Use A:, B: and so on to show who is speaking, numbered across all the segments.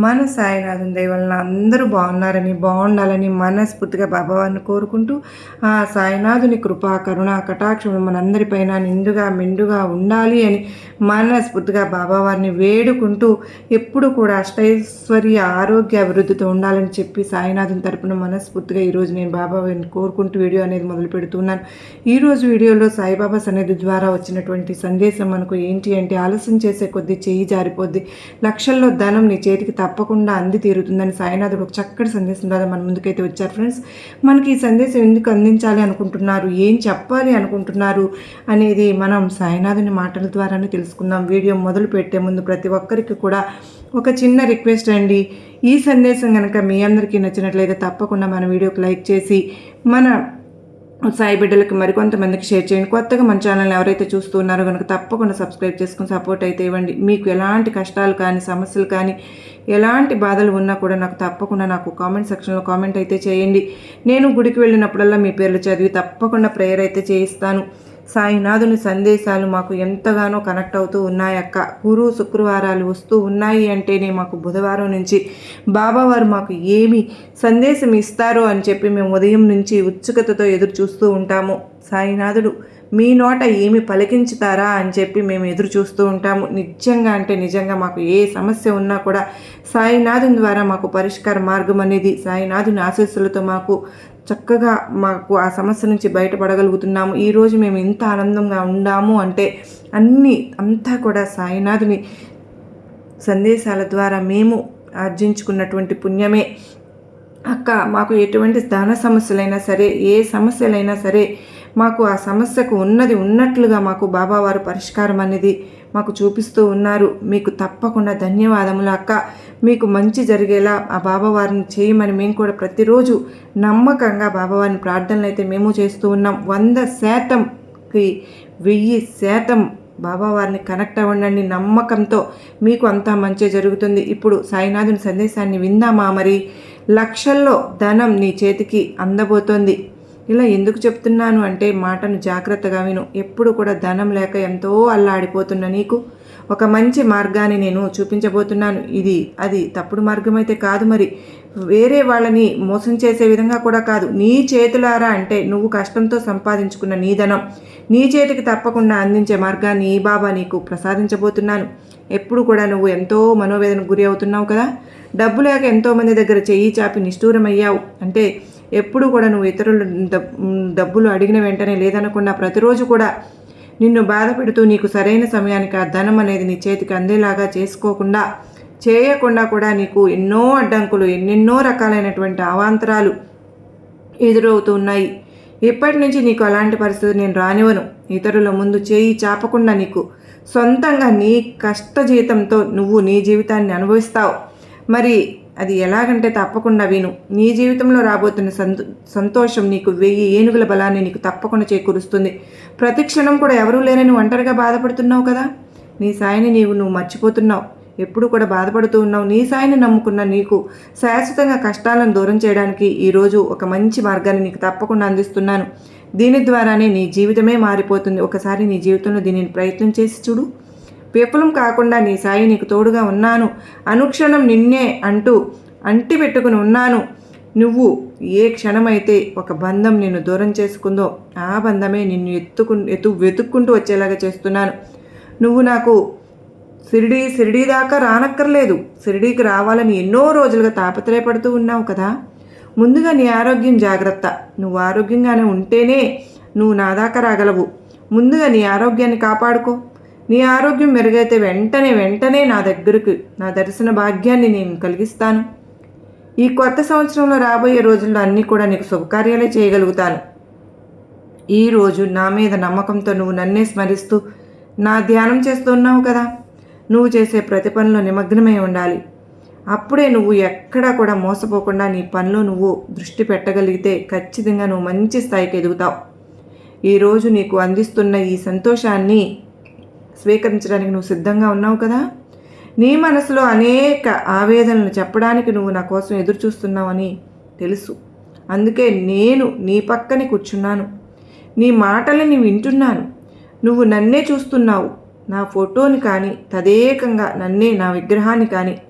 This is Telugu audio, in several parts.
A: మన సాయినాథం దయవలన అందరూ బాగున్నారని బాగుండాలని మనస్ఫూర్తిగా బాబావారిని కోరుకుంటూ ఆ సాయినాథుని కృపా కరుణ కటాక్షములు మనందరిపైన నిండుగా మెండుగా ఉండాలి అని మనస్ఫూర్తిగా బాబావారిని వేడుకుంటూ ఎప్పుడు కూడా అష్టైశ్వర్య ఆరోగ్య అభివృద్ధితో ఉండాలని చెప్పి సాయినాథుని తరపున మనస్ఫూర్తిగా ఈరోజు నేను బాబావారిని కోరుకుంటూ వీడియో అనేది మొదలు పెడుతున్నాను ఈరోజు వీడియోలో సాయిబాబా సన్నిధి ద్వారా వచ్చినటువంటి సందేశం మనకు ఏంటి అంటే ఆలస్యం చేసే కొద్దీ చేయి జారిపోద్ది. లక్షల్లో ధనం నీ చేతికి తప్ప తప్పకుండా అంది తీరుతుందని సాయినాథుడు ఒక చక్కటి సందేశం ద్వారా మన ముందుకైతే వచ్చారు ఫ్రెండ్స్. మనకి ఈ సందేశం ఎందుకు అందించాలి అనుకుంటున్నారు? ఏం చెప్పాలి అనుకుంటున్నారు? అనేది మనం సాయినాథుని మాటల ద్వారానే తెలుసుకుందాం. వీడియో మొదలు పెట్టే ముందు ప్రతి ఒక్కరికి కూడా ఒక చిన్న రిక్వెస్ట్ అండి. ఈ సందేశం కనుక మీ అందరికీ నచ్చినట్లయితే తప్పకుండా మన వీడియోకి లైక్ చేసి మన సాయి బిడ్డలకి మరికొంతమందికి షేర్ చేయండి. కొత్తగా మన ఛానల్ని ఎవరైతే చూస్తున్నారో కనుక తప్పకుండా సబ్స్క్రైబ్ చేసుకుని సపోర్ట్ అయితే ఇవ్వండి. మీకు ఎలాంటి కష్టాలు కానీ సమస్యలు కానీ ఎలాంటి బాధలు ఉన్నా కూడా నాకు తప్పకుండా నాకు కామెంట్ సెక్షన్లో కామెంట్ అయితే చేయండి. నేను గుడికి వెళ్ళినప్పుడల్లా మీ పేర్లు చదివి తప్పకుండా ప్రేయర్ అయితే చేయిస్తాను. సాయినాథుని సందేశాలు మాకు ఎంతగానో కనెక్ట్ అవుతూ ఉన్నాయక్క గురు శుక్రవారాలు వస్తూ ఉన్నాయి అంటేనే మాకు బుధవారం నుంచి బాబావారు మాకు ఏమి సందేశం ఇస్తారో అని చెప్పి మేము ఉదయం నుంచి ఉత్సుకతతో ఎదురు చూస్తూ ఉంటాము. సాయినాథుడు మీ నోట ఏమి పలికించుతారా? అని చెప్పి మేము ఎదురు చూస్తూ ఉంటాము. నిజంగా అంటే నిజంగా మాకు ఏ సమస్య ఉన్నా కూడా సాయినాథుని ద్వారా మాకు పరిష్కార మార్గం అనేది సాయినాథుని ఆశీస్సులతో మాకు చక్కగా మాకు ఆ సమస్య నుంచి బయటపడగలుగుతున్నాము. ఈరోజు మేము ఇంత ఆనందంగా ఉండాము అంటే అన్నీ అంతా కూడా సాయినాథుని సందేశాల ద్వారా మేము ఆర్జించుకున్నటువంటి పుణ్యమే. అక్క మాకు ఎటువంటి ధన సమస్యలైనా సరే ఏ సమస్యలైనా సరే మాకు ఆ సమస్యకు ఉన్నది ఉన్నట్లుగా మాకు బాబావారు పరిష్కారం అనేది మాకు చూపిస్తూ ఉన్నారు. మీకు తప్పకుండా ధన్యవాదములు అక్క. మీకు మంచి జరిగేలా ఆ బాబావారిని చేయమని మేము కూడా ప్రతిరోజు నమ్మకంగా బాబావారిని ప్రార్థనలు అయితే మేము చేస్తూ ఉన్నాం. వంద శాతంకి వెయ్యి శాతం బాబావారిని కనెక్ట్ అవ్వండి నమ్మకంతో. మీకు అంతా మంచి జరుగుతుంది. ఇప్పుడు సాయినాథుని సందేశాన్ని విందామా మరి? లక్షల్లో ధనం నీ చేతికి అందబోతోంది. ఇలా ఎందుకు చెప్తున్నాను అంటే మాటను జాగ్రత్తగా విను. ఎప్పుడు కూడా ధనం లేక ఎంతో అల్లాడిపోతున్న నీకు ఒక మంచి మార్గాన్ని నేను చూపించబోతున్నాను. ఇది అది తప్పుడు మార్గం అయితే కాదు మరి. వేరే వాళ్ళని మోసం చేసే విధంగా కూడా కాదు. నీ చేతులారా అంటే నువ్వు కష్టంతో సంపాదించుకున్న నీ ధనం. నీ చేతికి తప్పకుండా అందించే మార్గాన్ని ఈ బాబా నీకు ప్రసాదించబోతున్నాను. ఎప్పుడు కూడా నువ్వు ఎంతో మనోవేదనకు గురి అవుతున్నావు కదా? డబ్బు లేక ఎంతోమంది దగ్గర చెయ్యి చాపి నిష్ఠూరమయ్యావు. అంటే ఎప్పుడు కూడా నువ్వు ఇతరులు డబ్బులు అడిగిన వెంటనే లేదనకుండా ప్రతిరోజు కూడా నిన్ను బాధ పెడుతూ నీకు సరైన సమయానికి ఆ ధనం అనేది నీ చేతికి అందేలాగా చేసుకోకుండా చేయకుండా కూడా నీకు ఎన్నో అడ్డంకులు ఎన్నెన్నో రకాలైనటువంటి అవాంతరాలు ఎదురవుతూ ఉన్నాయి. ఇప్పటి నుంచి నీకు అలాంటి పరిస్థితి నేను రానివను ఇతరుల ముందు చేయి చాపకుండా నీకు సొంతంగా నీ కష్ట జీతంతో నువ్వు నీ జీవితాన్ని అనుభవిస్తావు. మరి అది ఎలాగంటే తప్పకుండా విను. నీ జీవితంలో రాబోతున్న సంతో సంతోషం నీకు వెయ్యి ఏనుగుల బలాన్ని నీకు తప్పకుండా చేకూరుస్తుంది. ప్రతి క్షణం కూడా ఎవరూ లేరని ఒంటరిగా బాధపడుతున్నావు కదా? నీ సాయిని నీవు నువ్వు మర్చిపోతున్నావు. ఎప్పుడు కూడా బాధపడుతూ ఉన్నావు. నీ సాయిని నమ్ముకున్న నీకు శాశ్వతంగా కష్టాలను దూరం చేయడానికి ఈరోజు ఒక మంచి మార్గాన్ని నీకు తప్పకుండా అందిస్తున్నాను. దీని ద్వారానే నీ జీవితమే మారిపోతుంది. ఒకసారి నీ జీవితంలో దీనిని ప్రయత్నం చేసి చూడు. విఫలం కాకుండా నీ సాయి నీకు తోడుగా ఉన్నాను. అనుక్షణం నిన్నే అంటూ అంటి పెట్టుకుని ఉన్నాను. నువ్వు ఏ క్షణమైతే ఒక బంధం నిన్ను దూరం చేసుకుందో ఆ బంధమే నిన్ను ఎత్తుకు ఎత్తు వెతుక్కుంటూ వచ్చేలాగా చేస్తున్నాను. నువ్వు నాకు సిరిడి సిరిడి దాకా రానక్కర్లేదు. సిరిడీకి రావాలని ఎన్నో రోజులుగా తాపత్రయపడుతూ ఉన్నావు కదా. ముందుగా నీ ఆరోగ్యం జాగ్రత్త. నువ్వు ఆరోగ్యంగానే ఉంటేనే నువ్వు నా దాకా రాగలవు. ముందుగా నీ ఆరోగ్యాన్ని కాపాడుకో. నీ ఆరోగ్యం మెరుగైతే వెంటనే వెంటనే నా దగ్గరకు నా దర్శన భాగ్యాన్ని నేను కలిగిస్తాను. ఈ కొత్త సంవత్సరంలో రాబోయే రోజుల్లో అన్నీ కూడా నీకు శుభకార్యాలే చేయగలుగుతాను. ఈరోజు నా మీద నమ్మకంతో నువ్వు నన్నే స్మరిస్తూ నా ధ్యానం చేస్తున్నావు కదా. నువ్వు చేసే ప్రతి పనిలో నిమగ్నమై ఉండాలి. అప్పుడే నువ్వు ఎక్కడా కూడా మోసపోకుండా నీ పనిలో నువ్వు దృష్టి పెట్టగలిగితే ఖచ్చితంగా నువ్వు మంచి స్థాయికి ఎదుగుతావు. ఈరోజు నీకు అందిస్తున్న ఈ సంతోషాన్ని స్వీకరించడానికి నువ్వు సిద్ధంగా ఉన్నావు కదా? నీ మనసులో అనేక ఆవేదనలు చెప్పడానికి నువ్వు నా కోసం ఎదురు చూస్తున్నావని తెలుసు. అందుకే నేను నీ పక్కనే కూర్చున్నాను. నీ మాటలని వింటున్నాను. నువ్వు నన్నే చూస్తున్నావు. నా ఫోటోని కానీ తదేకంగా నన్నే నా విగ్రహాన్ని కానీ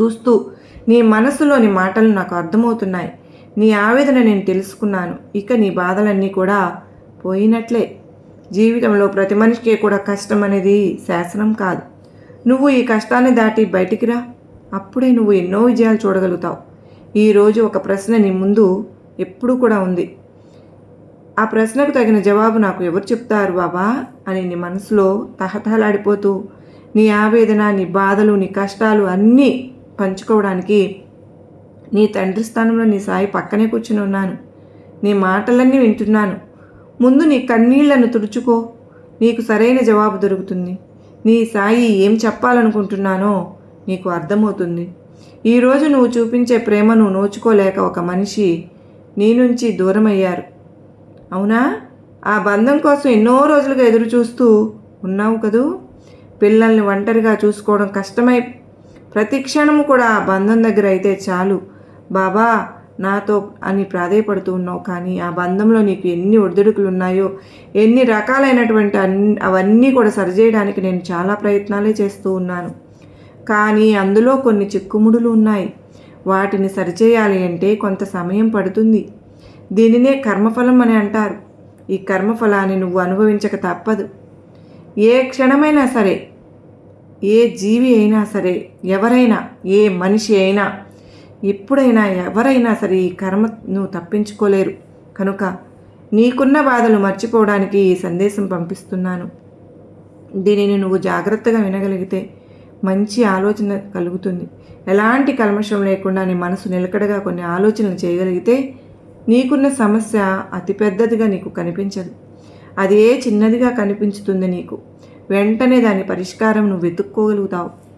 A: చూస్తూ నీ మనసులోని మాటలు నాకు అర్థమవుతున్నాయి. నీ ఆవేదన నేను తెలుసుకున్నాను. ఇక నీ బాధలన్నీ కూడా పోయినట్లే. జీవితంలో ప్రతి మనిషికి కూడా కష్టం అనేది శాసనం కాదు. నువ్వు ఈ కష్టాన్ని దాటి బయటికి రా. అప్పుడే నువ్వు ఎన్నో విజయాలు చూడగలుగుతావు. ఈరోజు ఒక ప్రశ్న నీ ముందు ఎప్పుడూ కూడా ఉంది. ఆ ప్రశ్నకు తగిన జవాబు నాకు ఎవరు చెప్తారు బాబా? అని నీ మనసులో తహతహలాడిపోతూ నీ ఆవేదన నీ బాధలు నీ కష్టాలు అన్నీ పంచుకోవడానికి నీ తండ్రి స్థానంలో నీ సాయి పక్కనే కూర్చుని ఉన్నాను. నీ మాటలన్నీ వింటున్నాను. ముందు నీ కన్నీళ్ళను తుడుచుకో. నీకు సరైన జవాబు దొరుకుతుంది. నీ సాయి ఏం చెప్పాలనుకుంటున్నానో నీకు అర్థమవుతుంది. ఈరోజు నువ్వు చూపించే ప్రేమను నోచుకోలేక ఒక మనిషి నీ నుంచి దూరమయ్యారు. అవునా? ఆ బంధం కోసం ఎన్నో రోజులుగా ఎదురు చూస్తూ ఉన్నావు కదూ? పిల్లల్ని ఒంటరిగా చూసుకోవడం కష్టమై ప్రతి క్షణము కూడా ఆ బంధం దగ్గర అయితే చాలు. బాబా నాతో అని ప్రాధేయపడుతూ ఉన్నావు. కానీ ఆ బంధంలో నీకు ఎన్ని ఒడిదుడుకులు ఉన్నాయో ఎన్ని రకాలైనటువంటి అన్ని అవన్నీ కూడా సరిచేయడానికి నేను చాలా ప్రయత్నాలే చేస్తూ ఉన్నాను. కానీ అందులో కొన్ని చిక్కుముడులు ఉన్నాయి. వాటిని సరిచేయాలి అంటే కొంత సమయం పడుతుంది. దీనినే కర్మఫలం అని అంటారు. ఈ కర్మఫలాన్ని నువ్వు అనుభవించక తప్పదు. ఏ క్షణమైనా సరే ఏ జీవి అయినా సరే ఎవరైనా ఏ మనిషి అయినా ఎప్పుడైనా ఎవరైనా సరే ఈ కర్మను తప్పించుకోలేరు. కనుక నీకున్న బాధలు మర్చిపోవడానికి ఈ సందేశం పంపిస్తున్నాను. దీనిని నువ్వు జాగ్రత్తగా వినగలిగితే మంచి ఆలోచన కలుగుతుంది. ఎలాంటి కల్మషం లేకుండా నీ మనసు నిలకడగా కొన్ని ఆలోచనలు చేయగలిగితే నీకున్న సమస్య అతిపెద్దదిగా నీకు కనిపించదు. అదే చిన్నదిగా కనిపించుతుంది నీకు. వెంటనే దాని పరిష్కారం నువ్వు వెతుక్కోగలుగుతావు.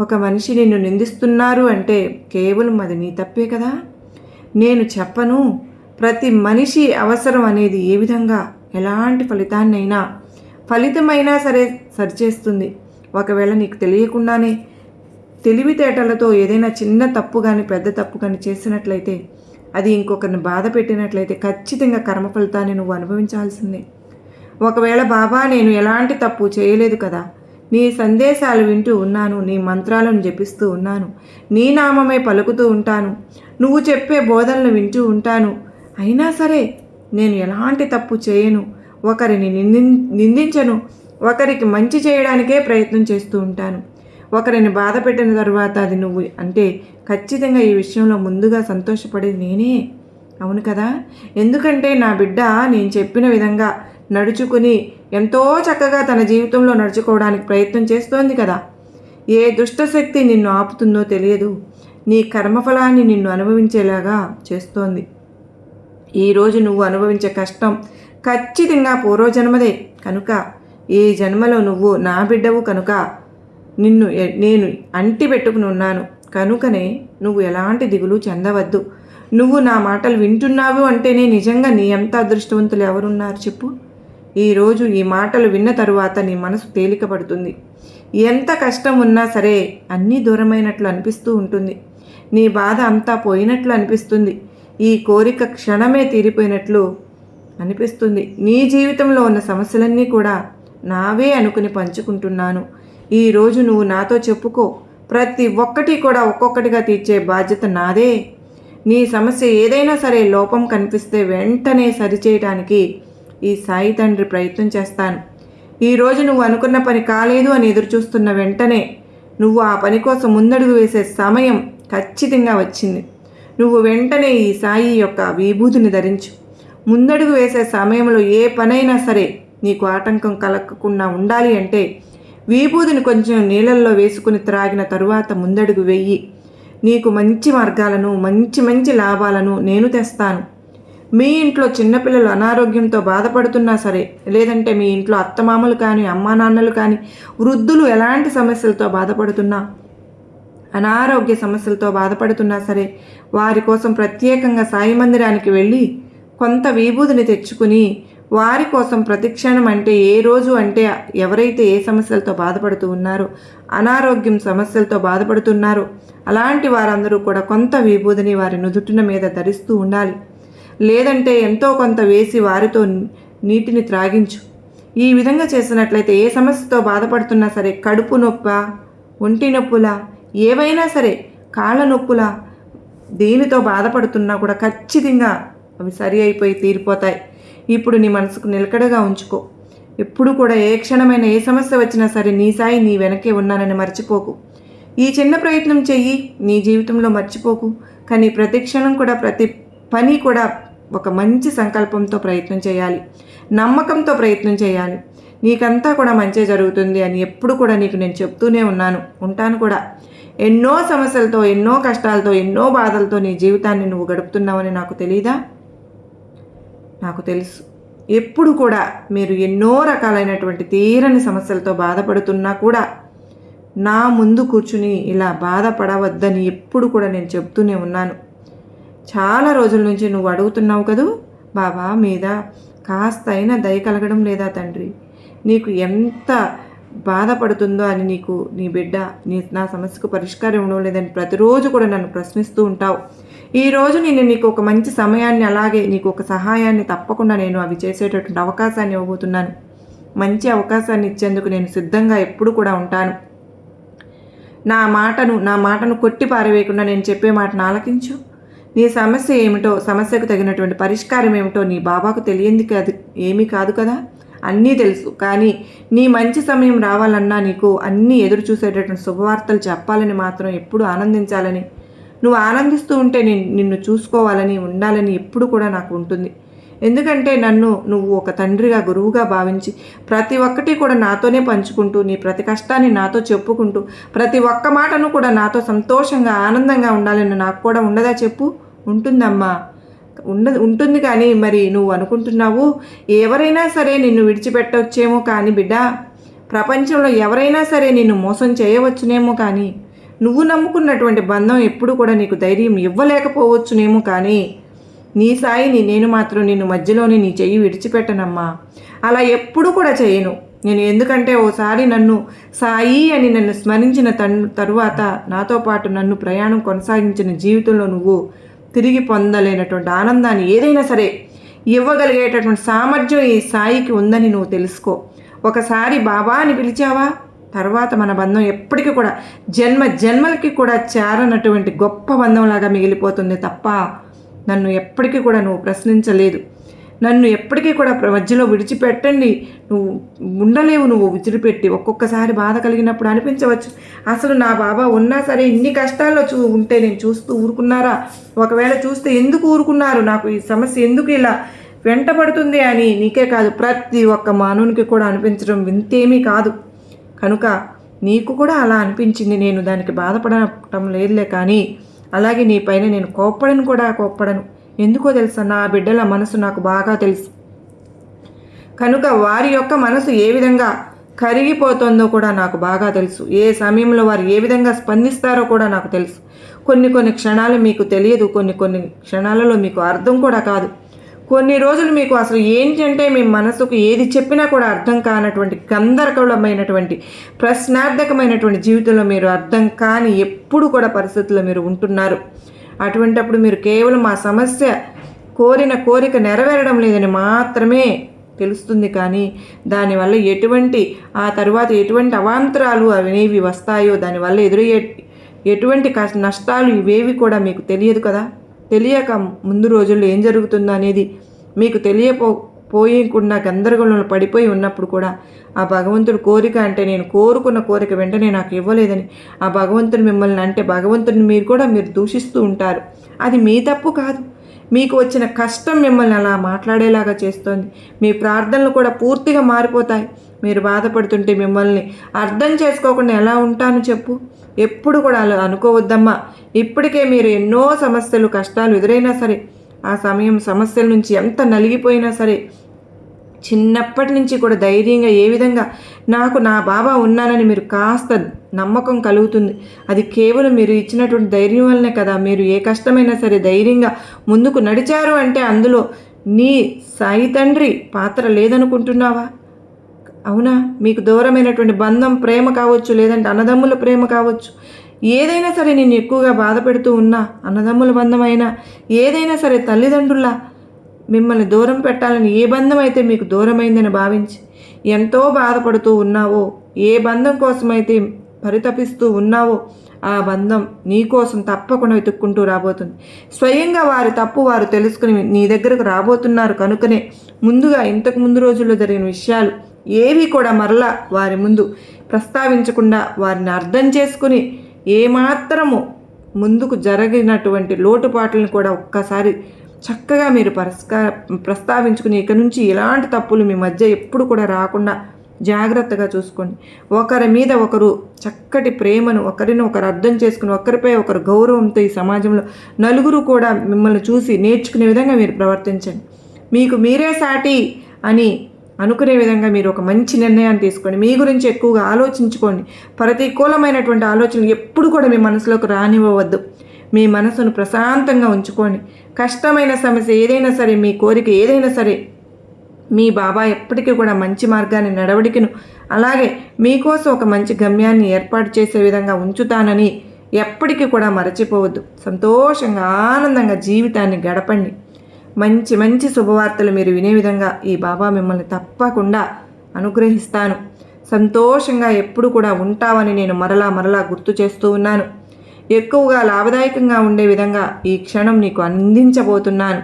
A: ఒక మనిషి నిన్ను నిందిస్తున్నారు అంటే కేవలం అది నీ తప్పే కదా? నేను చెప్పను ప్రతి మనిషి అవసరం అనేది ఏ విధంగా ఎలాంటి ఫలితాన్నైనా ఫలితమైనా సరే సరిచేస్తుంది. ఒకవేళ నీకు తెలియకుండానే తెలివితేటలతో ఏదైనా చిన్న తప్పు కానీ పెద్ద తప్పు కానీ చేసినట్లయితే అది ఇంకొకరిని బాధ పెట్టినట్లయితే ఖచ్చితంగా కర్మ ఫలితాన్ని నువ్వు అనుభవించాల్సిందే. ఒకవేళ బాబా నేను ఎలాంటి తప్పు చేయలేదు కదా నీ సందేశాలు వింటూ ఉన్నాను నీ మంత్రాలను జపిస్తూ ఉన్నాను. నీ నామమే పలుకుతూ ఉంటాను. నువ్వు చెప్పే బోధనలు వింటూ ఉంటాను. అయినా సరే నేను ఎలాంటి తప్పు చేయను? ఒకరిని నింది నిందించను. ఒకరికి మంచి చేయడానికే ప్రయత్నం చేస్తూ ఉంటాను. ఒకరిని బాధ పెట్టిన తర్వాత అది నువ్వు అంటే ఖచ్చితంగా ఈ విషయంలో ముందుగా సంతోషపడేది నేనే. అవును కదా? ఎందుకంటే నా బిడ్డ నేను చెప్పిన విధంగా నడుచుకుని ఎంతో చక్కగా తన జీవితంలో నడుచుకోవడానికి ప్రయత్నం చేస్తోంది కదా. ఏ దుష్టశక్తి నిన్ను ఆపుతుందో తెలియదు. నీ కర్మఫలాన్ని నిన్ను అనుభవించేలాగా చేస్తోంది. ఈరోజు నువ్వు అనుభవించే కష్టం ఖచ్చితంగా పూర్వజన్మదే కనుక. ఈ జన్మలో నువ్వు నా బిడ్డవు కనుక. నిన్ను నేను అంటి పెట్టుకుని ఉన్నాను కనుకనే నువ్వు ఎలాంటి దిగులు చెందవద్దు. నువ్వు నా మాటలు వింటున్నావు అంటేనే నిజంగా నీ ఎంత అదృష్టవంతులు ఎవరున్నారు చెప్పు. ఈరోజు ఈ మాటలు విన్న తరువాత నీ మనసు తేలికపడుతుంది. ఎంత కష్టం ఉన్నా సరే అన్నీ దూరమైనట్లు అనిపిస్తూ ఉంటుంది. నీ బాధ అంతా పోయినట్లు అనిపిస్తుంది. ఈ కోరిక క్షణమే తీరిపోయినట్లు అనిపిస్తుంది. నీ జీవితంలో ఉన్న సమస్యలన్నీ కూడా నావే అనుకుని పంచుకుంటున్నాను. ఈరోజు నువ్వు నాతో చెప్పుకో. ప్రతి ఒక్కటి కూడా ఒక్కొక్కటిగా తీర్చే బాధ్యత నాదే. నీ సమస్య ఏదైనా సరే లోపం కనిపిస్తే వెంటనే సరిచేయడానికి ఈ సాయి తండ్రి ప్రయత్నం చేస్తాను. ఈరోజు నువ్వు అనుకున్న పని కాలేదు అని ఎదురుచూస్తున్న వెంటనే నువ్వు ఆ పని కోసం ముందడుగు వేసే సమయం ఖచ్చితంగా వచ్చింది. నువ్వు వెంటనే ఈ సాయి యొక్క విభూతిని ధరించు. ముందడుగు వేసే సమయంలో ఏ పనైనా సరే నీకు ఆటంకం కలగకుండా ఉండాలి అంటే విభూతిని కొంచెం నీళ్ళల్లో వేసుకుని త్రాగిన తరువాత ముందడుగు వెయ్యి నీకు మంచి మార్గాలను మంచి మంచి లాభాలను నేను తెస్తాను. మీ ఇంట్లో చిన్నపిల్లలు అనారోగ్యంతో బాధపడుతున్నా సరే లేదంటే మీ ఇంట్లో అత్తమామలు కానీ అమ్మా నాన్నలు కానీ వృద్ధులు ఎలాంటి సమస్యలతో బాధపడుతున్నా అనారోగ్య సమస్యలతో బాధపడుతున్నా సరే వారి కోసం ప్రత్యేకంగా సాయి మందిరానికి వెళ్ళి కొంత విభూతిని తెచ్చుకుని వారి కోసం ప్రతిక్షణం అంటే ఏ రోజు అంటే ఎవరైతే ఏ సమస్యలతో బాధపడుతూ ఉన్నారో అనారోగ్యం సమస్యలతో బాధపడుతున్నారో అలాంటి వారందరూ కూడా కొంత విభూదిని వారి నుదుటిన మీద ధరిస్తూ ఉండాలి. లేదంటే ఎంతో కొంత వేసి వారితో నీటిని త్రాగించు. ఈ విధంగా చేసినట్లయితే ఏ సమస్యతో బాధపడుతున్నా సరే కడుపు నొప్ప ఒంటి నొప్పులా ఏవైనా సరే కాళ్ళ నొప్పులా దేనితో బాధపడుతున్నా కూడా ఖచ్చితంగా అవి సరి అయిపోయి తీరిపోతాయి. ఇప్పుడు నీ మనసుకు నిలకడగా ఉంచుకో. ఎప్పుడు కూడా ఏ క్షణమైన ఏ సమస్య వచ్చినా సరే నీ సాయి నీ వెనకే ఉన్నానని మర్చిపోకు. ఈ చిన్న ప్రయత్నం చెయ్యి నీ జీవితంలో మర్చిపోకు. కానీ ప్రతి క్షణం కూడా ప్రతి పని కూడా ఒక మంచి సంకల్పంతో ప్రయత్నం చేయాలి. నమ్మకంతో ప్రయత్నం చేయాలి. నీకంతా కూడా మంచి జరుగుతుంది అని ఎప్పుడు కూడా నీకు నేను చెప్తూనే ఉన్నాను. ఉంటాను కూడా. ఎన్నో సమస్యలతో ఎన్నో కష్టాలతో ఎన్నో బాధలతో నీ జీవితాన్ని నువ్వు గడుపుతున్నావని నాకు తెలీదా? నాకు తెలుసు. ఎప్పుడు కూడా మీరు ఎన్నో రకాలైనటువంటి తీరని సమస్యలతో బాధపడుతున్నా కూడా నా ముందు కూర్చుని ఇలా బాధపడవద్దని ఎప్పుడు కూడా నేను చెప్తూనే ఉన్నాను. చాలా రోజుల నుంచి నువ్వు అడుగుతున్నావు కదూ? బాబా మీద కాస్త అయినా దయ కలగడం లేదా తండ్రి? నీకు ఎంత బాధపడుతుందో అని నీకు నీ బిడ్డ నీ నా సమస్యకు పరిష్కారం ఇవ్వడం లేదని ప్రతిరోజు కూడా నన్ను ప్రశ్నిస్తూ ఉంటావు. ఈరోజు నేను నీకు ఒక మంచి సమయాన్ని అలాగే నీకు ఒక సహాయాన్ని తప్పకుండా నేను అవి చేసేటటువంటి అవకాశాన్ని ఇవ్వబోతున్నాను. మంచి అవకాశాన్ని ఇచ్చేందుకు నేను సిద్ధంగా ఎప్పుడు కూడా ఉంటాను. నా మాటను నా మాటను కొట్టి పారవేయకుండా నేను చెప్పే మాటను ఆలకించు నీ సమస్య ఏమిటో సమస్యకు తగినటువంటి పరిష్కారం ఏమిటో నీ బాబాకు తెలియంది కాదు ఏమీ కాదు కదా? అన్నీ తెలుసు. కానీ నీ మంచి సమయం రావాలన్నా నీకు అన్నీ ఎదురు చూసేటటువంటి శుభవార్తలు చెప్పాలని మాత్రం ఎప్పుడు ఆనందించాలని నువ్వు ఆనందిస్తూ ఉంటే నేను నిన్ను చూసుకోవాలని ఉండాలని ఎప్పుడు కూడా నాకు ఉంటుంది. ఎందుకంటే నన్ను నువ్వు ఒక తండ్రిగా గురువుగా భావించి ప్రతి ఒక్కటి కూడా నాతోనే పంచుకుంటూ నీ ప్రతి కష్టాన్ని నాతో చెప్పుకుంటూ ప్రతి ఒక్క మాటను కూడా నాతో సంతోషంగా ఆనందంగా ఉండాలని నాకు కూడా ఉండదా చెప్పు? ఉంటుందమ్మా. ఉండ ఉంటుంది కానీ మరి నువ్వు అనుకుంటున్నావు? ఎవరైనా సరే నిన్ను విడిచిపెట్టవచ్చేమో కానీ బిడ్డ ప్రపంచంలో ఎవరైనా సరే నిన్ను మోసం చేయవచ్చునేమో కానీ నువ్వు నమ్ముకున్నటువంటి బంధం ఎప్పుడు కూడా నీకు ధైర్యం ఇవ్వలేకపోవచ్చునేమో కానీ నీ సాయిని నేను మాత్రం నిన్ను మధ్యలోనే నీ చెయ్యి విడిచిపెట్టనమ్మా. అలా ఎప్పుడు కూడా చేయను. నేను ఎందుకంటే ఓసారి నన్ను సాయి అని నన్ను స్మరించిన తన్ తరువాత నాతో పాటు నన్ను ప్రయాణం కొనసాగించిన జీవితంలో నువ్వు తిరిగి పొందలేనటువంటి ఆనందాన్ని ఏదైనా సరే ఇవ్వగలిగేటటువంటి సామర్థ్యం ఈ సాయికి ఉందని నువ్వు తెలుసుకో. ఒకసారి బాబా అని పిలిచావా? తర్వాత మన బంధం ఎప్పటికీ కూడా జన్మ జన్మలకి కూడా చేరనటువంటి గొప్ప బంధంలాగా మిగిలిపోతుంది తప్ప నన్ను ఎప్పటికీ కూడా నువ్వు ప్రశ్నించలేదు. నన్ను ఎప్పటికీ కూడా మధ్యలో విడిచిపెట్టండి. నువ్వు ఉండలేవు నువ్వు విడిచిపెట్టి. ఒక్కొక్కసారి బాధ కలిగినప్పుడు అనిపించవచ్చు. అసలు నా బాబా ఉన్నా సరే ఇన్ని కష్టాల్లో చూ ఉంటే నేను చూస్తూ ఊరుకున్నారా? ఒకవేళ చూస్తే ఎందుకు ఊరుకున్నారు? నాకు ఈ సమస్య ఎందుకు ఇలా వెంటబడుతుంది అని నీకే కాదు ప్రతి ఒక్క మానవునికి కూడా అనిపించడం వింతేమీ కాదు. కనుక నీకు కూడా అలా అనిపించింది. నేను దానికి బాధపడటం లేదులే కానీ అలాగే నీ పైన నేను కోప్పడను కూడా కోప్పడను. ఎందుకో తెలుసా? నా బిడ్డల మనసు నాకు బాగా తెలుసు. కనుక వారి యొక్క మనసు ఏ విధంగా కరిగిపోతుందో కూడా నాకు బాగా తెలుసు. ఏ సమయంలో వారు ఏ విధంగా స్పందిస్తారో కూడా నాకు తెలుసు. కొన్ని కొన్ని క్షణాలు మీకు తెలియదు. కొన్ని కొన్ని క్షణాలలో మీకు అర్థం కూడా కాదు. కొన్ని రోజులు మీకు అసలు ఏంటంటే మీ మనసుకు ఏది చెప్పినా కూడా అర్థం కానటువంటి గందరగోళమైనటువంటి ప్రశ్నార్థకమైనటువంటి జీవితంలో మీరు అర్థం కాని ఎప్పుడు కూడా పరిస్థితుల్లో మీరు ఉంటున్నారు. అటువంటప్పుడు మీరు కేవలం ఆ సమస్య కోరిన కోరిక నెరవేరడం లేదని మాత్రమే తెలుస్తుంది కానీ దానివల్ల ఎటువంటి ఆ తర్వాత ఎటువంటి అవాంతరాలు అనేవి వస్తాయో దానివల్ల ఎదురయ్యే ఎటువంటి కష్ట నష్టాలు ఇవేవి కూడా మీకు తెలియదు కదా? తెలియక ముందు రోజుల్లో ఏం జరుగుతుందో అనేది మీకు తెలియపో పోయకుండా గందరగోళంలో పడిపోయి ఉన్నప్పుడు కూడా ఆ భగవంతుడు కోరిక అంటే నేను కోరుకున్న కోరిక వెంటనే నాకు ఇవ్వలేదని ఆ భగవంతుడు మిమ్మల్ని అంటే భగవంతుడిని మీరు కూడా మీరు దూషిస్తూ ఉంటారు. అది మీ తప్పు కాదు. మీకు వచ్చిన కష్టం మిమ్మల్ని అలా మాట్లాడేలాగా చేస్తోంది. మీ ప్రార్థనలు కూడా పూర్తిగా మారిపోతాయి. మీరు బాధపడుతుంటే మిమ్మల్ని అర్థం చేసుకోకుండా ఎలా ఉంటాను చెప్పు. ఎప్పుడు కూడా అలా అనుకోవద్దమ్మా. ఇప్పటికే మీరు ఎన్నో సమస్యలు కష్టాలు ఎదురైనా సరే ఆ సమయం సమస్యల నుంచి ఎంత నలిగిపోయినా సరే చిన్నప్పటి నుంచి కూడా ధైర్యంగా ఏ విధంగా నాకు నా బాబా ఉన్నానని మీరు కాస్త నమ్మకం కలుగుతుంది. అది కేవలం మీరు ఇచ్చినటువంటి ధైర్యం వల్లనే కదా మీరు ఏ కష్టమైనా సరే ధైర్యంగా ముందుకు నడిచారు అంటే అందులో నీ సాయి తండ్రి పాత్ర లేదనుకుంటున్నావా? అవునా? మీకు దూరమైనటువంటి బంధం ప్రేమ కావచ్చు లేదంటే అన్నదమ్ముల ప్రేమ కావచ్చు. ఏదైనా సరే నేను ఎక్కువగా బాధ పెడుతూ ఉన్నా అన్నదమ్ముల బంధమైనా ఏదైనా సరే తల్లిదండ్రుల మిమ్మల్ని దూరం పెట్టాలని ఏ బంధం అయితే మీకు దూరమైందని భావించి ఎంతో బాధపడుతూ ఉన్నావో ఏ బంధం కోసమైతే పరితపిస్తూ ఉన్నావో ఆ బంధం నీకోసం తప్పకుండా వెతుక్కుంటూ రాబోతుంది. స్వయంగా వారి తప్పు వారు తెలుసుకుని నీ దగ్గరకు రాబోతున్నారు కనుకనే ముందుగా ఇంతకు ముందు రోజుల్లో జరిగిన విషయాలు ఏవి కూడా మరలా వారి ముందు ప్రస్తావించకుండా వారిని అర్థం చేసుకుని ఏమాత్రము ముందుకు జరిగినటువంటి లోటుపాట్లను కూడా ఒక్కసారి చక్కగా మీరు పరస్కార ప్రస్తావించుకుని ఇక నుంచి ఎలాంటి తప్పులు మీ మధ్య ఎప్పుడు కూడా రాకుండా జాగ్రత్తగా చూసుకోండి. ఒకరి మీద ఒకరు చక్కటి ప్రేమను ఒకరిని ఒకరు అర్థం చేసుకుని ఒకరిపై ఒకరు గౌరవంతో ఈ సమాజంలో నలుగురు కూడా మిమ్మల్ని చూసి నేర్చుకునే విధంగా మీరు ప్రవర్తించండి. మీకు మీరే సాటి అని అనుకునే విధంగా మీరు ఒక మంచి నిర్ణయాన్ని తీసుకోండి. మీ గురించి ఎక్కువగా ఆలోచించుకోండి. ప్రతికూలమైనటువంటి ఆలోచనలు ఎప్పుడు కూడా మీ మనసులోకి రానివ్వవద్దు. మీ మనసును ప్రశాంతంగా ఉంచుకోండి. కష్టమైన సమస్య ఏదైనా సరే మీ కోరిక ఏదైనా సరే మీ బాబా ఎప్పటికీ కూడా మంచి మార్గాన్ని నడవడికను అలాగే మీకోసం ఒక మంచి గమ్యాన్ని ఏర్పాటు చేసే విధంగా ఉంచుతానని ఎప్పటికీ కూడా మరచిపోవద్దు. సంతోషంగా ఆనందంగా జీవితాన్ని గడపండి. మంచి మంచి శుభవార్తలు మీరు వినే విధంగా ఈ బాబా మిమ్మల్ని తప్పకుండా అనుగ్రహిస్తాను. సంతోషంగా ఎప్పుడు కూడా ఉంటావని నేను మరలా మరలా గుర్తు చేస్తూ ఉన్నాను. ఎక్కువగా లాభదాయకంగా ఉండే విధంగా ఈ క్షణం నీకు అందించబోతున్నాను.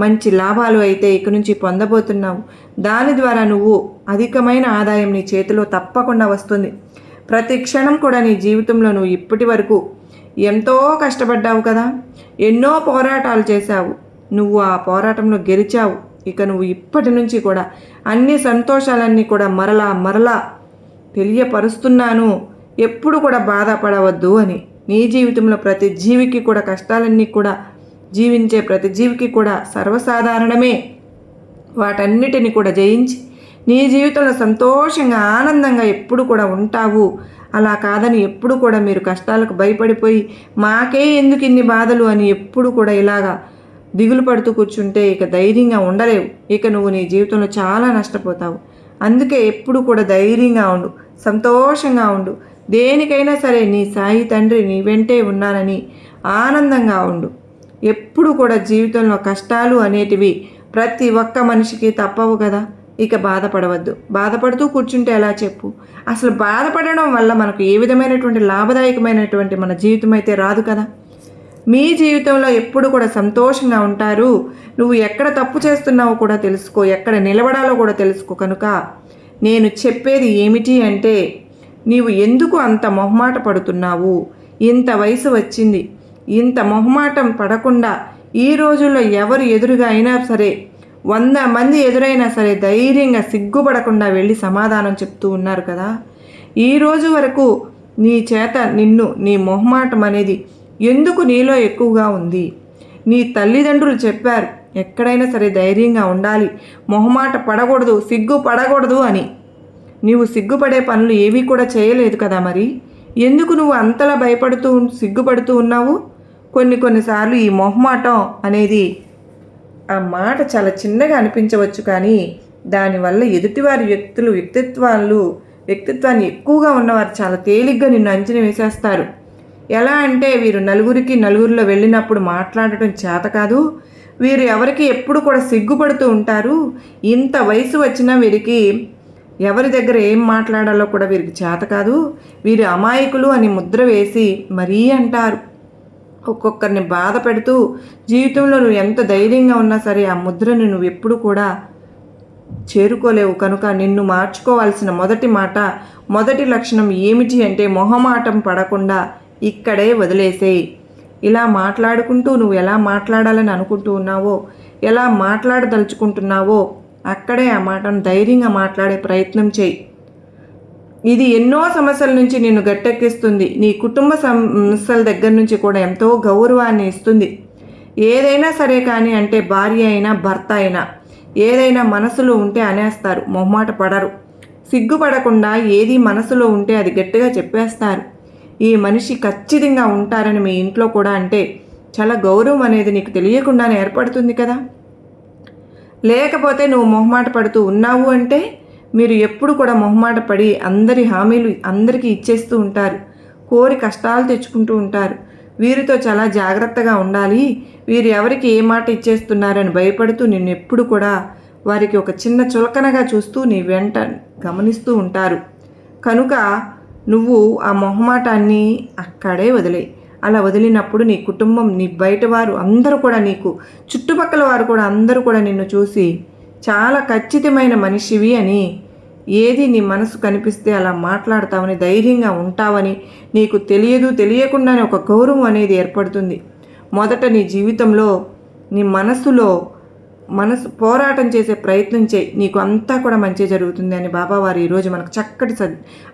A: మంచి లాభాలు అయితే ఇక నుంచి పొందబోతున్నావు. దాని ద్వారా నువ్వు అధికమైన ఆదాయం నీ చేతిలో తప్పకుండా వస్తుంది. ప్రతి క్షణం కూడా నీ జీవితంలో నువ్వు ఇప్పటి వరకు ఎంతో కష్టపడ్డావు కదా. ఎన్నో పోరాటాలు చేశావు. నువ్వు ఆ పోరాటంలో గెలిచావు. ఇక నువ్వు ఇప్పటి నుంచి కూడా అన్ని సంతోషాలన్నీ కూడా మరలా మరలా తెలియపరుస్తున్నాను. ఎప్పుడు కూడా బాధపడవద్దు అని. నీ జీవితంలో ప్రతి జీవికి కూడా కష్టాలన్నీ కూడా జీవించే ప్రతి జీవికి కూడా సర్వసాధారణమే. వాటన్నిటిని కూడా జయించి నీ జీవితంలో సంతోషంగా ఆనందంగా ఎప్పుడు కూడా ఉంటావు. అలా కాదని ఎప్పుడు కూడా మీరు కష్టాలకు భయపడిపోయి మాకే ఎందుకు ఇన్ని బాధలు అని ఎప్పుడు కూడా ఇలాగా దిగులు పడుతూ కూర్చుంటే ఇక ధైర్యంగా ఉండలేవు. ఇక నువ్వు నీ జీవితంలో చాలా నష్టపోతావు. అందుకే ఎప్పుడు కూడా ధైర్యంగా ఉండు సంతోషంగా ఉండు. దేనికైనా సరే నీ సాయి తండ్రి నీ వెంటే ఉన్నానని ఆనందంగా ఉండు. ఎప్పుడు కూడా జీవితంలో కష్టాలు అనేటివి ప్రతి ఒక్క మనిషికి తప్పవు కదా. ఇక బాధపడవద్దు. బాధపడుతూ కూర్చుంటే ఎలా చెప్పు? అసలు బాధపడడం వల్ల మనకు ఏ విధమైనటువంటి లాభదాయకమైనటువంటి మన జీవితం అయితే రాదు కదా. మీ జీవితంలో ఎప్పుడు కూడా సంతోషంగా ఉంటారు. నువ్వు ఎక్కడ తప్పు చేస్తున్నావో కూడా తెలుసుకో. ఎక్కడ నిలబడాలో కూడా తెలుసుకో కనుక నేను చెప్పేది ఏమిటి అంటే నీవు ఎందుకు అంత మొహమాట పడుతున్నావు? ఇంత వయసు వచ్చింది. ఇంత మొహమాటం పడకుండా ఈ రోజుల్లో ఎవరు ఎదురుగా అయినా సరే వంద మంది ఎదురైనా సరే ధైర్యంగా సిగ్గుపడకుండా వెళ్ళి సమాధానం చెప్తూ ఉన్నారు కదా? ఈ రోజు వరకు నీ చేత నిన్ను నీ మొహమాటం అనేది ఎందుకు నీలో ఎక్కువగా ఉంది? నీ తల్లిదండ్రులు చెప్పారు ఎక్కడైనా సరే ధైర్యంగా ఉండాలి మొహమాట పడకూడదు సిగ్గు పడకూడదు అని. నీవు సిగ్గుపడే పనులు ఏవీ కూడా చేయలేదు కదా మరి? ఎందుకు నువ్వు అంతలా భయపడుతూ సిగ్గుపడుతూ ఉన్నావు? కొన్ని కొన్నిసార్లు ఈ మొహమాటం అనేది ఆ మాట చాలా చిన్నగా అనిపించవచ్చు కానీ దానివల్ల ఎదుటివారి వ్యక్తులు వ్యక్తిత్వాలు వ్యక్తిత్వాన్ని ఎక్కువగా ఉన్నవారు చాలా తేలిగ్గా నిన్ను అంచనా వేసేస్తారు. ఎలా అంటే వీరు నలుగురికి నలుగురిలో వెళ్ళినప్పుడు మాట్లాడటం చేత కాదు. వీరు ఎవరికి ఎప్పుడు కూడా సిగ్గుపడుతూ ఉంటారు. ఇంత వయసు వచ్చినా వీరికి ఎవరి దగ్గర ఏం మాట్లాడాలో కూడా వీరికి చేత కాదు. వీరు అమాయకులు అని ముద్ర వేసి మరీ అంటారు. ఒక్కొక్కరిని బాధ పెడుతూ జీవితంలో నువ్వు ఎంత ధైర్యంగా ఉన్నా సరే ఆ ముద్రను నువ్వు ఎప్పుడు కూడా చేరుకోలేవు. కనుక నిన్ను మార్చుకోవాల్సిన మొదటి మాట మొదటి లక్షణం ఏమిటి అంటే మొహమాటం పడకుండా ఇక్కడే వదిలేసేయి. ఇలా మాట్లాడుకుంటూ నువ్వు ఎలా మాట్లాడాలని అనుకుంటూ ఉన్నావో ఎలా మాట్లాడదలుచుకుంటున్నావో అక్కడే ఆ మాటను ధైర్యంగా మాట్లాడే ప్రయత్నం చేయి. ఇది ఎన్నో సమస్యల నుంచి నిన్ను గట్టెక్కిస్తుంది. నీ కుటుంబ సమస్యల దగ్గర నుంచి కూడా ఎంతో గౌరవాన్ని ఇస్తుంది. ఏదైనా సరే కానీ అంటే భార్య అయినా భర్త అయినా ఏదైనా మనసులో ఉంటే అనేస్తారు మొహమాట పడరు. సిగ్గుపడకుండా ఏది మనసులో ఉంటే అది గట్టిగా చెప్పేస్తారు. ఈ మనిషి ఖచ్చితంగా ఉంటారని మీ ఇంట్లో కూడా అంటే చాలా గౌరవం అనేది నీకు తెలియకుండానే ఏర్పడుతుంది కదా? లేకపోతే నువ్వు మొహమాట పడుతూ ఉన్నావు అంటే మీరు ఎప్పుడు కూడా మొహమాట పడి అందరి హామీలు అందరికీ ఇచ్చేస్తూ ఉంటారు. కోరి కష్టాలు తెచ్చుకుంటూ ఉంటారు. వీరితో చాలా జాగ్రత్తగా ఉండాలి. వీరు ఎవరికి ఏ మాట ఇచ్చేస్తున్నారని భయపడుతూ నిన్ను ఎప్పుడు కూడా వారికి ఒక చిన్న చులకనగా చూస్తూ నీ వెంట గమనిస్తూ ఉంటారు. కనుక నువ్వు ఆ మొహమాటాన్ని అక్కడే వదిలే అలా వదిలినప్పుడు నీ కుటుంబం నీ బయట వారు అందరూ కూడా నీకు చుట్టుపక్కల వారు కూడా అందరూ కూడా నిన్ను చూసి చాలా ఖచ్చితమైన మనిషివి అని ఏది నీ మనసు కనిపిస్తే అలా మాట్లాడతావని ధైర్యంగా ఉంటావని నీకు తెలియదు తెలియకుండానే ఒక గౌరవం అనేది ఏర్పడుతుంది. మొదట నీ జీవితంలో నీ మనసులో మనసు పోరాటం చేసే ప్రయత్నం చేయి నీకు అంతా కూడా మంచి జరుగుతుంది అని బాబావారు ఈరోజు మనకు చక్కటి స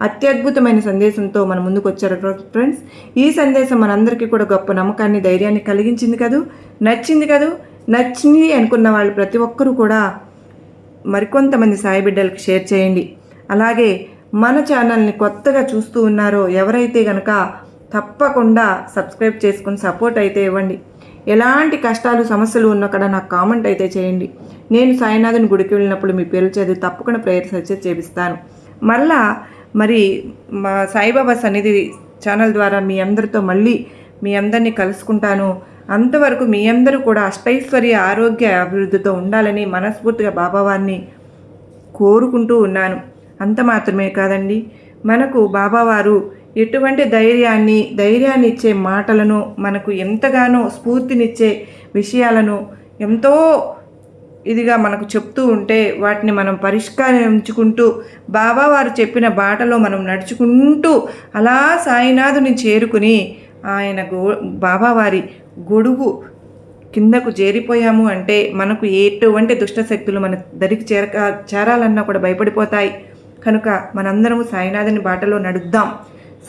A: అత్యద్భుతమైన సందేశంతో మన ముందుకు వచ్చారు ఫ్రెండ్స్. ఈ సందేశం మనందరికీ కూడా గొప్ప నమ్మకాన్ని ధైర్యాన్ని కలిగించింది కదూ? నచ్చింది కదూ? నచ్చింది అనుకున్న వాళ్ళు ప్రతి ఒక్కరూ కూడా మరికొంతమంది సాయి బిడ్డలకు షేర్ చేయండి. అలాగే మన ఛానల్ని కొత్తగా చూస్తూ ఉన్నారో ఎవరైతే కనుక తప్పకుండా సబ్స్క్రైబ్ చేసుకుని సపోర్ట్ అయితే ఇవ్వండి. ఎలాంటి కష్టాలు సమస్యలు ఉన్నా కూడా నాకు కామెంట్ అయితే చేయండి. నేను సాయినాథుని గుడికి వెళ్ళినప్పుడు మీ పేరు చదివి తప్పకుండా ప్రేయర్ సక్సెస్ చేపిస్తాను. మళ్ళా మరి మా సాయిబాబా సన్నిధి ఛానల్ ద్వారా మీ అందరితో మళ్ళీ మీ అందరినీ కలుసుకుంటాను. అంతవరకు మీ అందరూ కూడా అష్టైశ్వర్య ఆరోగ్య అభివృద్ధితో ఉండాలని మనస్ఫూర్తిగా బాబావారిని కోరుకుంటూ ఉన్నాను. అంత మాత్రమే కాదండి. మనకు బాబావారు ఎటువంటి ధైర్యాన్ని ధైర్యాన్ని ఇచ్చే మాటలను మనకు ఎంతగానో స్ఫూర్తినిచ్చే విషయాలను ఎంతో ఇదిగా మనకు చెప్తూ ఉంటే వాటిని మనం పరిష్కరించుకుంటూ బాబావారు చెప్పిన బాటలో మనం నడుచుకుంటూ అలా సాయినాథుని చేరుకుని ఆయన గో బాబావారి గొడుగు కిందకు చేరిపోయాము అంటే మనకు ఎటువంటి దుష్టశక్తులు మన దరికి చేరక చేరాలన్నా కూడా భయపడిపోతాయి. కనుక మనందరము సాయినాథుని బాటలో నడుద్దాం.